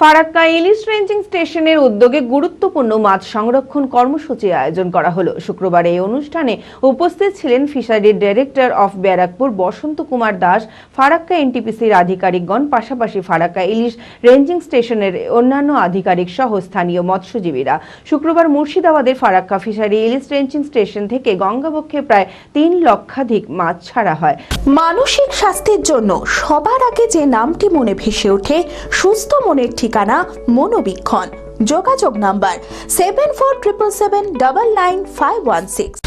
ফারাক্কা ইলিশ ranging স্টেশনের উদ্যোগে গুরুত্বপূর্ণ মাছ সংরক্ষণ কর্মসূচি আয়োজন করা হলো। শুক্রবার এই অনুষ্ঠানে উপস্থিত ছিলেন ফিশারির ডাইরেক্টর অফ ব্যারাকপুর বসন্ত কুমার দাস, ফারাক্কা এনটিপিসির আধিকারিকগণ, পাশাপাশি ফারাক্কা ইলিশ রেঞ্জিং স্টেশনের অন্যান্য আধিকারিক সহ স্থানীয় মৎস্যজীবীরা। শুক্রবার মুর্শিদাবাদের ফারাক্কা ফিশারি ইলিশ রেঞ্জিং স্টেশন থেকে গঙ্গাবক্ষে প্রায় তিন লক্ষাধিক মাছ ছাড়া হয়। মানসিক স্বাস্থ্যের জন্য সবার আগে যে নামটি মনে ভেসে ওঠে, সুস্থ মনের ঠিকানা মনোবীক্ষণ। যোগাযোগ number seven four triple seven double nine five one six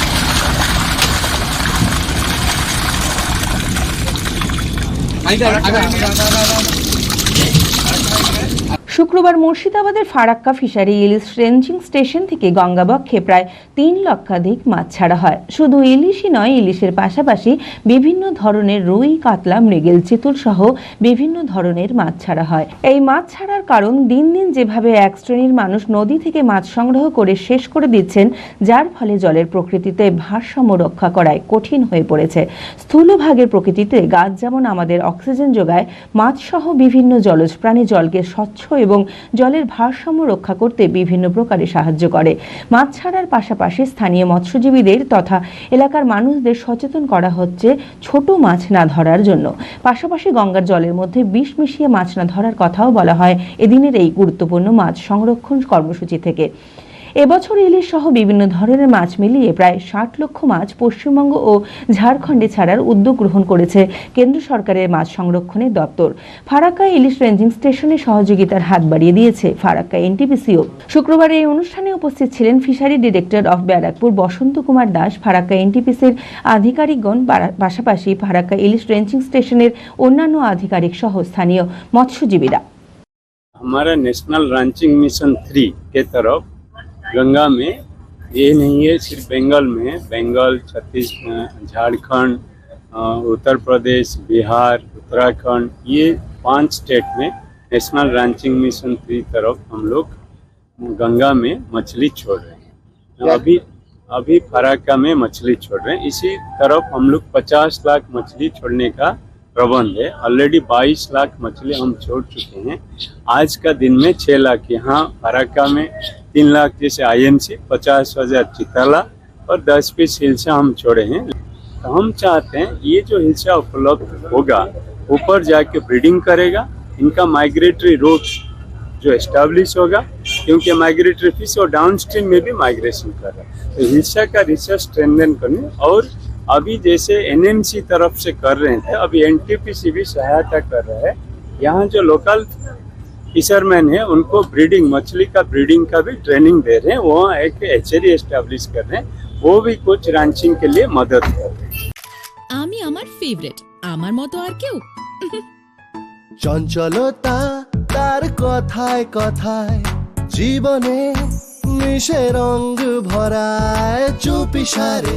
শুক্রবার মুর্শিদাবাদের ফারাক্কা ফিশারি ইলিশ রেঞ্জিং স্টেশন থেকে গঙ্গাবক্ষে প্রায় তিন লক্ষাধিক মাছ ছাড়া হয়। শুধু ইলিশই নয়, ইলিশের পাশাপাশি বিভিন্ন ধরনের রুই, কাতলা, মৃগেল, চিতুল সহ বিভিন্ন ধরনের মাছ ছাড়া হয়। এই মাছ ছাড়ার কারণ দিন দিন যেভাবে এক শ্রেণির মানুষ নদী থেকে মাছ সংগ্রহ করে শেষ করে দিচ্ছেন, যার ফলে জলের প্রকৃতিতে ভারসাম্য রক্ষা করায় কঠিন হয়ে পড়েছে। স্থূলভাগের প্রকৃতিতে গাছ যেমন আমাদের অক্সিজেন যোগায় মাছ সহ বিভিন্ন জলজ প্রাণী জলকে স্বচ্ছ এবং জলের ভারসাম্য রক্ষা করতে বিভিন্ন প্রকারে সাহায্য করে। মাছ ছাড়ার পাশাপাশি স্থানীয় মৎস্যজীবীদের তথা এলাকার মানুষদের সচেতন করা হচ্ছে ছোট মাছ না ধরার জন্য। পাশাপাশি গঙ্গার জলের মধ্যে বিষ মিশিয়ে মাছ না ধরার কথাও বলা হয়। এদিনের এই গুরুত্বপূর্ণ মাছ সংরক্ষণ কর্মসূচি থেকে। এবছর ইলিশ সহ বিভিন্ন ধরনের মাছ মিলিয়ে প্রায় ষাট লক্ষ মাছ পশ্চিমবঙ্গ ও ঝাড়খণ্ডে ছাড়ার উদ্যোগ গ্রহণ করেছে কেন্দ্র সরকারের মাছ সংরক্ষণের দপ্তর ফারাক্কা ইলিশ রেঞ্জিং স্টেশনে সহযোগিতার হাত বাড়িয়ে দিয়েছে ফারাক্কা এনটিপিসিও শুক্রবার এই অনুষ্ঠানে উপস্থিত ছিলেন fishery director of Barrackpore Basanta Kumar Das Farakka এনটিপিসির আধিকারিকগণ বারা- পাশাপাশি ফারাক্কা ইলিশ রেঞ্জিং স্টেশনের অন্যান্য আধিকারিক সহ স্থানীয় মৎস্যজীবীরা हमारा नेशनल रैंचिंग मिशन थ्री के तरफ गंगा में ये नहीं है सिर्फ़ बंगाल में बंगाल छत्तीस झारखंड उत्तर प्रदेश बिहार उत्तराखंड ये पाँच स्टेट में नेशनल रैंचिंग मिशन की तरफ़ हम लोग गंगा में मछली छोड़ रहे हैं। अभी अभी फराका में मछली छोड़ रहे हैं। इसी तरफ़ हम लोग 50 लाख मछली छोड़ने का प्रबंध है। ऑलरेडी 22 लाख मछली हम छोड़ चुके हैं। आज का दिन में 6 लाख। यहाँ फराका में तीन लाख जैसे आईएमसी पचास हज़ार चिताला और 10 पीस हिलसा हम छोड़े हैं। तो हम चाहते हैं ये जो हिलसा उपलब्ध होगा, ऊपर जाके ब्रीडिंग करेगा, इनका माइग्रेटरी रूट जो एस्टेब्लिश होगा, क्योंकि माइग्रेटरी फ़िश और डाउन स्ट्रीम में भी माइग्रेशन कर रहा है। तो हिल्सा का रिसर्च स्ट्रेंथन करने और अभी जैसे एनएमसी तरफ़ से कर रहे थे अभी एनटीपीसी भी सहायता कर रहा है। यहाँ जो लोकल फिशरमैन है उनको ब्रीडिंग मछली का ब्रीडिंग का भी ट्रेनिंग दे रहे हैं वहाँ एक एचेरी एस्टेब्लिश कर रहे हैं वो भी कुछ रांचिंग के लिए मदद कर रहे हैं আমি আমার ফেভারিট আমার মতো আর কেউ চঞ্চলতা তার কথায় কথায় জীবনে মিশে রঙ ভরায় চুপি সারে